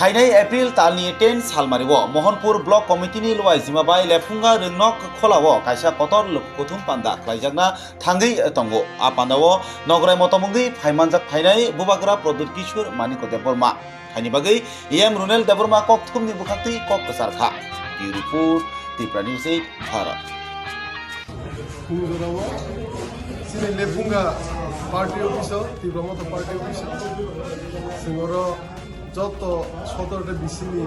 হাইনাই April তালনি ten সালমারিও ও মোহনপুর ব্লক কমিটিনি লাই জিমাবাই লেফুঙ্গা রংনক খোলাও ও কাইসা কতর কুথুম পান্ডা খাইজাকনা থাঙ্গি তঙ্গো। আ পান্দাও নগরাই মতমুঙ্গি ফাইমানজাক ফাইনাই বুবাগ্রা প্রবীর কিশোর মানিক দেববর্মা। হাইনি বাকি ইএম রুনেল দেববর্মা কক থুমনি বুখাক্তি কক প্রচার খা report, Tripura news eight, Bharat. Lefunga party office তীব্রমত পার্টি অফিস সিংহর যত সতেরোটা বিসিনি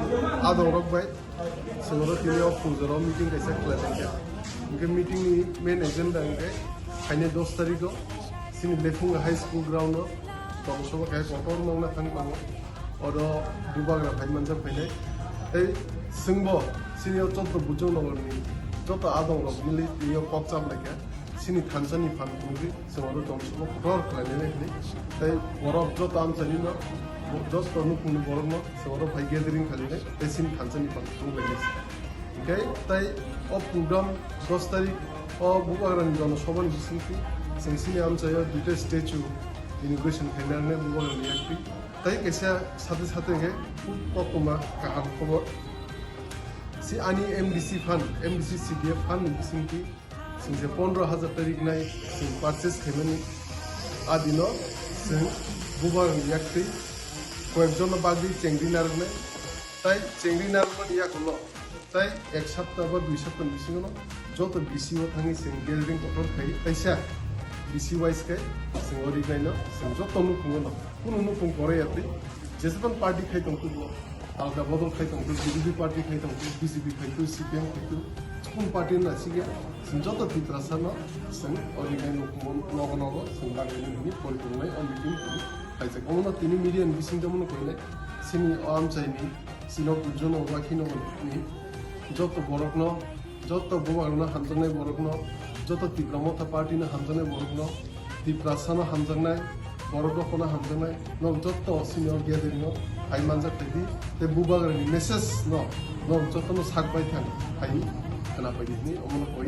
আদৌ রকবাই সেগুলো তিনি অফুজরাও মিটিং গেছে ক্লাসে ওকে মিটিংনি মেন এজেন্ডা ওকে ফাইনে দশ তারিখও। তিনি লেফুং হাই হ্যাঁ স্কুল গ্রাউন্ড তখন সবাই কাহে কটর মাংনা খান মানো অর দুবাগ্রা ফাইন মানসা ফাইলে এই সিংব সিনি যত বুঝো নগরনি যত আদৌ রক মিলে তিনি কপচাপ লাগে সিনি থানসানি ফান কুমি সেগুলো তখন সবাই কটর খাইলে তাই বরফ যত আমসানি దోస్త్ అనుకుని బొరమ ఎవరో పైగేదిరిని కలినే పెసిన్ ఖాన్సని పంపు వెళ్ళేసి ఓకే তাই অ প্রোগ্রাম দশ তারিখ অ বুবাগান জনসভা নিশ্চিন্তি সেন্সিনি আমচায় দুইটা স্ট্যাচু, ইনোগ্রেশন ফেন্ডারনে বুবাগান একটি তাই কেসা সাথে সাথে হে খুব ককমা কাহাম খবর। সি আনি MDC fund MDC CDF fund নিশ্চিন্তি সিংসে পনেরো হাজার তারিখ নাই সিং পারচেস খেমেনি আদিন সিং বুবাগান একটি কয়েকজন বাগদি চেংড়ি নারনে তাই চেংড়ি নারমান ইয়াকুলো তাই এক সপ্তাহ বা দুই সপ্তাহ বিসিঙনো যত বিসিও থাঙি সিং গেলডিং কটর খাই তাইসা বিসি ওয়াইজ খাই সিং অরি গাইনো সিং যত নুকুঙনো কোনো নুকুং করে ইয়াতে। যেসেবান পার্টি খাই তংকু আলাদা বদল খাই তংকু বিজেপি পার্টি খাই তংকু বিজেপি খাইতু সিপিএম খাইতু কোন পার্টি না সিগে সিং যত তিত্রাসানো সিং অরি গাই নুকুং নগ নগ সিং বাগাইনি পরিপূর্ণাই অন মিটিং করি খাইছে কোনো তিনি মিডিয়ান বিসিংদমনো কইলে সিনি আম চাইনি সিনক বুজন ওয়াকিনো নি, যত বরকন যত বুবাগন হামজনাই বরকন যত তিগ্রমতা পার্টিনো হামজনাই বরকন তিপ্রাসানো হামজনাই বরকনো হামজনাই ন যত সিনিয়র গেদারিনো হাই মানজা খাইদি তে বুবাগনি মেসেজ ন ন যতনো সাকবাই থান হাই খানা পাইদিনি অমন কই